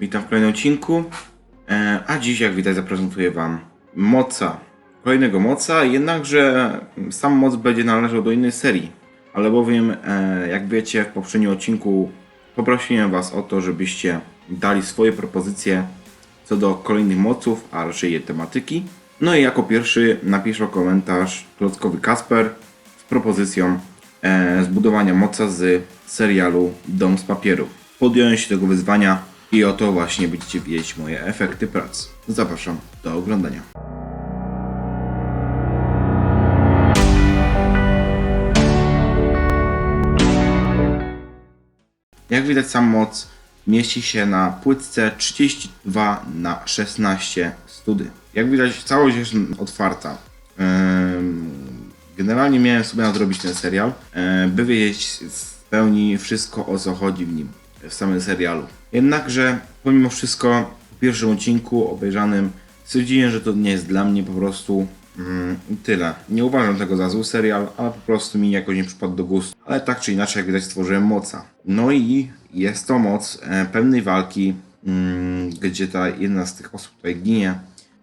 Witam w kolejnym odcinku, e, a dziś jak widać zaprezentuję Wam moca, kolejnego moca, jednakże sam moc będzie należał do innej serii, ale bowiem e, jak wiecie w poprzednim odcinku poprosiłem Was o to, żebyście dali swoje propozycje co do kolejnych moców, a raczej je tematyki. No i jako pierwszy napiszę komentarz klockowy Kasper z propozycją e, zbudowania moca z serialu Dom z papieru. Podjąłem się tego wyzwania i oto właśnie będziecie wiedzieć moje efekty prac. Zapraszam do oglądania. Jak widać sam moc mieści się na płytce 32 na 16 study. Jak widać całość jest otwarta. Generalnie miałem sobie nadrobić ten serial, by wiedzieć w pełni wszystko o co chodzi w nim, w samym serialu. Jednakże pomimo wszystko po pierwszym odcinku obejrzanym stwierdziłem, że to nie jest dla mnie po prostu mm, tyle. Nie uważam tego za zły serial, ale po prostu mi jakoś nie przypadł do gustu. Ale tak czy inaczej, jak widać, stworzyłem moca. No i jest to moc e, pewnej walki, mm, gdzie ta jedna z tych osób tutaj ginie.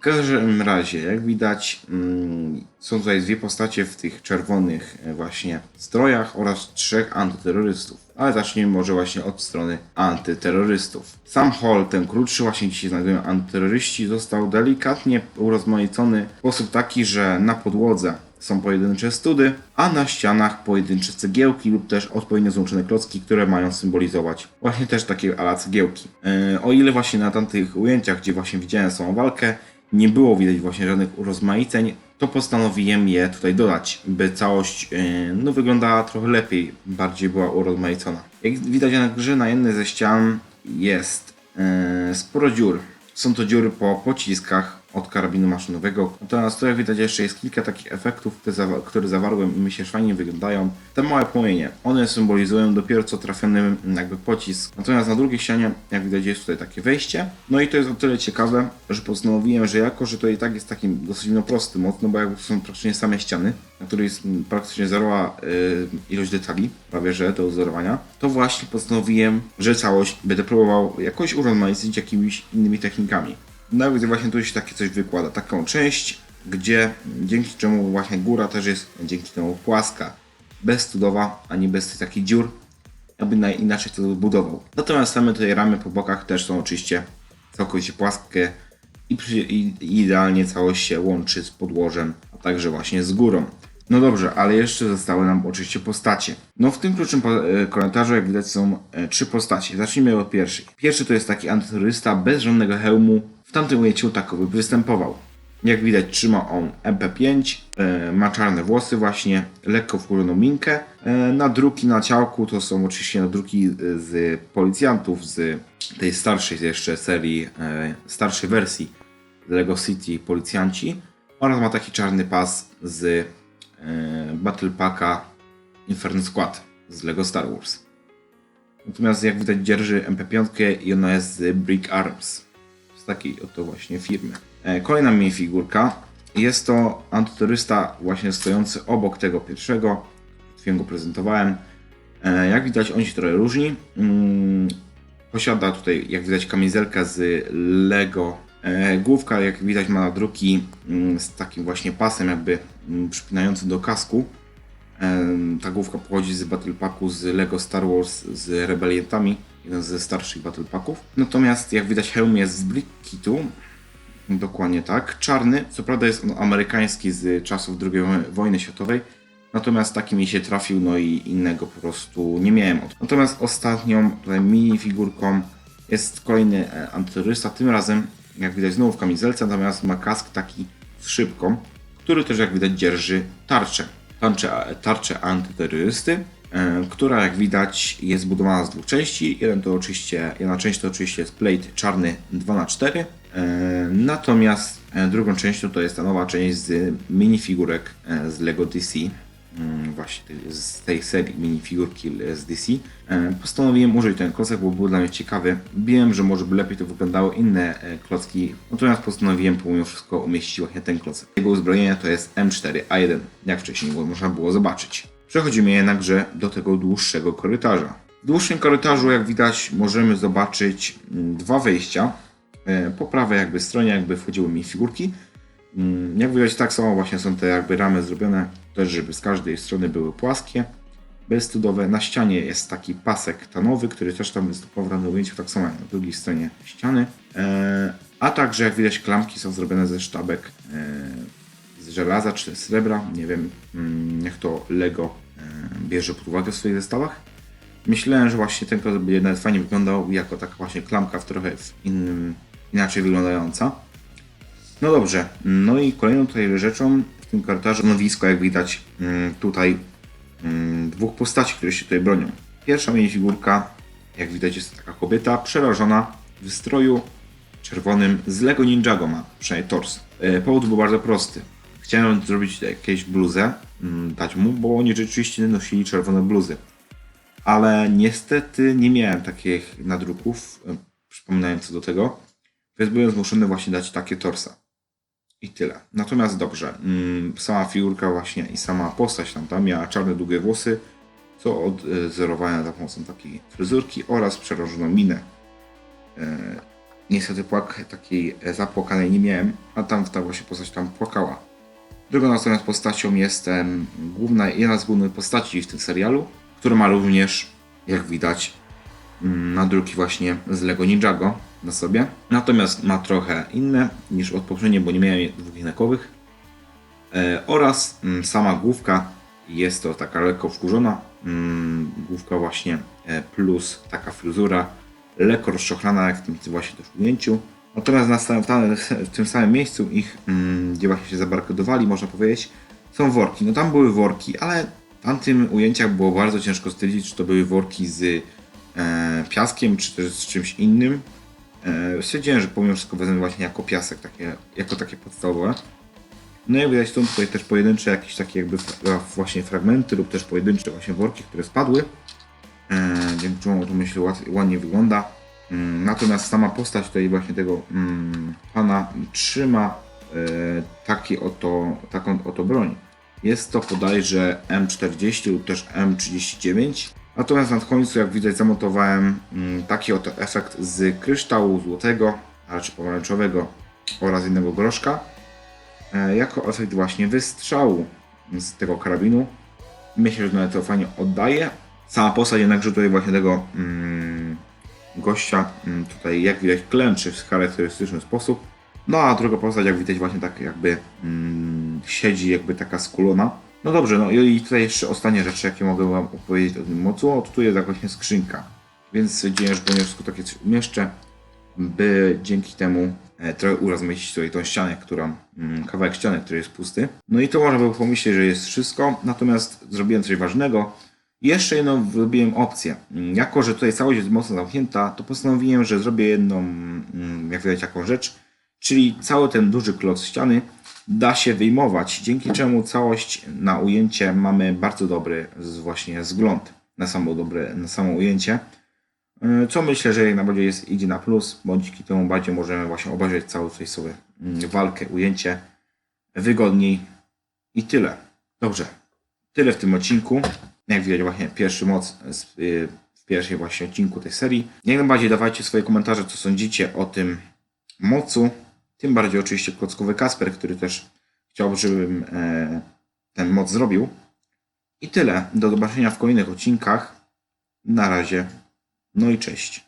W każdym razie, jak widać, mm, są tutaj dwie postacie w tych czerwonych e, właśnie strojach oraz trzech antyterrorystów. Ale zacznijmy może właśnie od strony antyterrorystów. Sam hall, ten krótszy właśnie gdzie się znajdują antyterroryści, został delikatnie urozmaicony w sposób taki, że na podłodze są pojedyncze study, a na ścianach pojedyncze cegiełki lub też odpowiednio złączone klocki, które mają symbolizować właśnie też takie ala cegiełki. Yy, o ile właśnie na tamtych ujęciach, gdzie właśnie widziałem samą walkę, nie było widać właśnie żadnych urozmaiceń, to postanowiłem je tutaj dodać, by całość yy, no, wyglądała trochę lepiej, bardziej była urozmaicona. Jak widać na grze na jednej ze ścian jest yy, sporo dziur. Są to dziury po pociskach od karabinu maszynowego. Natomiast tu jak widać jeszcze jest kilka takich efektów, które, zawa- które zawarłem i myślę, że fajnie wyglądają. Te małe płomienie, one symbolizują dopiero co trafiony jakby pocisk. Natomiast na drugiej ścianie, jak widać, jest tutaj takie wejście. No i to jest o tyle ciekawe, że postanowiłem, że jako, że to i tak jest takim dosyć no prosty moc, no bo jakby to są praktycznie same ściany, na której jest praktycznie zerowa y, ilość detali, prawie że do wzorowania, to właśnie postanowiłem, że całość będę próbował jakoś urozmaicić jakimiś innymi technikami. No i właśnie tu się takie coś wykłada, taką część, gdzie dzięki czemu właśnie góra też jest dzięki temu płaska, bezstudowa, a nie bez tych takich dziur, aby na, inaczej to budował. Natomiast same tutaj ramy po bokach też są oczywiście całkowicie płaskie i, idealnie całość się łączy z podłożem, a także właśnie z górą. No dobrze, ale jeszcze zostały nam oczywiście postacie. No w tym krótszym e, komentarzu, jak widać, są e, trzy postacie. Zacznijmy od pierwszej. Pierwszy to jest taki antyterrorysta bez żadnego hełmu. Tamtym ujęciu takowy występował. Jak widać, trzyma on MP5, e, ma czarne włosy właśnie, lekko wkurzoną minkę. E, nadruki na ciałku to są oczywiście nadruki z policjantów z tej starszej jeszcze serii, e, starszej wersji Lego City Policjanci. Oraz ma taki czarny pas z Battle Packa Inferno Squad z Lego Star Wars. Natomiast jak widać dzierży MP5 i ona jest z Brick Arms. Z takiej oto właśnie firmy. E, Kolejna minifigurka. Jest to antyterrorysta właśnie stojący obok tego pierwszego. Chwilę go prezentowałem. E, Jak widać on się trochę różni. Mm, Posiada tutaj jak widać kamizelkę z Lego. E, Główka jak widać ma nadruki mm, z takim właśnie pasem jakby mm, przypinającym do kasku. Ta główka pochodzi z Battle Packu z Lego Star Wars z Rebeliantami, jeden ze starszych Battle Packów. Natomiast jak widać hełm jest z Brick Kitu, dokładnie tak. Czarny, co prawda jest on amerykański z czasów II wojny światowej, natomiast taki mi się trafił, no i innego po prostu nie miałem. Natomiast ostatnią tutaj minifigurką jest kolejny e, antyterrorysta, tym razem jak widać znowu w kamizelce, natomiast ma kask taki z szybką, który też jak widać dzierży tarczę. Tarczę, tarczę antyterrorysty, e, która jak widać jest zbudowana z dwóch części. Jeden to oczywiście, jedna część to oczywiście jest plate czarny 2x4, e, natomiast e, drugą częścią to jest ta nowa część z minifigurek z Lego DC mm, właśnie z tej serii minifigurki z DC, e, postanowiłem użyć ten klocek, bo był dla mnie ciekawy. Wiem, że może by lepiej to wyglądało inne e, klocki, natomiast postanowiłem pomimo wszystko umieścić właśnie ten klocek. Jego uzbrojenie to jest M4A1, jak wcześniej można było zobaczyć. Przechodzimy jednakże do tego dłuższego korytarza. W dłuższym korytarzu, jak widać, możemy zobaczyć mm, dwa wejścia. E, Po prawej jakby stronie jakby wchodziły mi figurki. Mm, Jak widać, tak samo właśnie są te jakby ramy zrobione, też żeby z każdej strony były płaskie, bezstudowe. Na ścianie jest taki pasek tanowy, który też tam występował w danym ujęciu, tak samo jak na drugiej stronie ściany. E, A także, jak widać, klamki są zrobione ze sztabek e, z żelaza czy srebra. Nie wiem, mm, jak to Lego e, bierze pod uwagę w swoich zestawach. Myślałem, że właśnie ten klot będzie nawet fajnie wyglądał jako taka właśnie klamka w trochę w innym, inaczej wyglądająca. No dobrze, no i kolejną tutaj rzeczą w tym korytarzu nowisko, jak widać mm, tutaj mm, dwóch postaci, które się tutaj bronią. Pierwsza minifigurka, jak widać jest taka kobieta przerażona w stroju czerwonym z Lego Ninjago ma, przynajmniej tors. E, Powód był bardzo prosty. Chciałem zrobić jakieś bluzę, mm, dać mu, bo oni rzeczywiście nosili czerwone bluzy. Ale niestety nie miałem takich nadruków, e, przypominając co do tego, więc byłem zmuszony właśnie dać takie torsa. I tyle. Natomiast dobrze, mm, sama figurka właśnie i sama postać tam, tam miała czarne, długie włosy, co odzerowałem za pomocą takiej fryzurki oraz przerażoną minę. E, niestety płak takiej e, zapłakanej nie miałem, a tam ta właśnie postać tam płakała. Drugą natomiast postacią jest em, główna, jedna z głównych postaci w tym serialu, która ma również, jak widać, mm, nadruki właśnie z Lego Ninjago na sobie. Natomiast ma trochę inne niż od poprzedniej, bo nie miałem dwóch jednakowych. E, oraz mm, sama główka jest to taka lekko wkurzona. Mm, główka właśnie e, plus taka fryzura lekko rozczochrana jak w tym właśnie też ujęciu. Natomiast na samym, w tym samym miejscu ich, mm, gdzie właśnie się zabarykadowali, można powiedzieć, są worki. No tam były worki, ale w tamtym ujęciach było bardzo ciężko stwierdzić, czy to były worki z e, piaskiem, czy też z czymś innym. E, stwierdziłem, że pomimo wszystko wezmę właśnie jako piasek, takie, jako takie podstawowe. No i widać są tutaj też pojedyncze jakieś takie jakby właśnie fragmenty lub też pojedyncze właśnie worki, które spadły. Dzięki czemu to myślę ładnie wygląda. Mm, Natomiast sama postać tutaj właśnie tego mm, pana trzyma e, taki oto, taką oto broń. Jest to bodajże M40 lub też M39. Natomiast na końcu, jak widać, zamontowałem mm, taki oto efekt z kryształu złotego, a raczej pomarańczowego oraz innego groszka. E, jako efekt właśnie wystrzału z tego karabinu. Myślę, że to fajnie oddaje. Sama postać jednakże tutaj właśnie tego mm, gościa mm, tutaj jak widać klęczy w charakterystyczny sposób. No a druga postać jak widać właśnie tak jakby mm, siedzi jakby taka skulona. No dobrze, no i tutaj jeszcze ostatnie rzeczy jakie mogę wam opowiedzieć o tym mocu. O, tu jest właśnie skrzynka. Więc stwierdziłem, że ponieważ wszystko takie umieszczę, by dzięki temu e, trochę urozmaicić tutaj tą ścianę, która, mm, kawałek ściany, który jest pusty. No i to można było pomyśleć, że jest wszystko, natomiast zrobiłem coś ważnego. Jeszcze jedną wyrobiłem opcję. Jako, że tutaj całość jest mocno zamknięta, to postanowiłem, że zrobię jedną, mm, jak widać, taką rzecz, czyli cały ten duży kloc ściany da się wyjmować, dzięki czemu całość na ujęcie mamy bardzo dobry właśnie wzgląd na samo dobre, na samo ujęcie. Yy, Co myślę, że jak najbardziej jest, idzie na plus, bo dzięki temu bardziej możemy właśnie obejrzeć całą tutaj sobie mm, walkę, ujęcie wygodniej i tyle. Dobrze, tyle w tym odcinku. Jak widać właśnie pierwszy moc z, yy, w pierwszej właśnie odcinku tej serii. Jak najbardziej dawajcie swoje komentarze, co sądzicie o tym mocu. Tym bardziej oczywiście klockowy Kasper, który też chciał, żebym e, ten moc zrobił. I tyle. Do zobaczenia w kolejnych odcinkach. Na razie. No i cześć.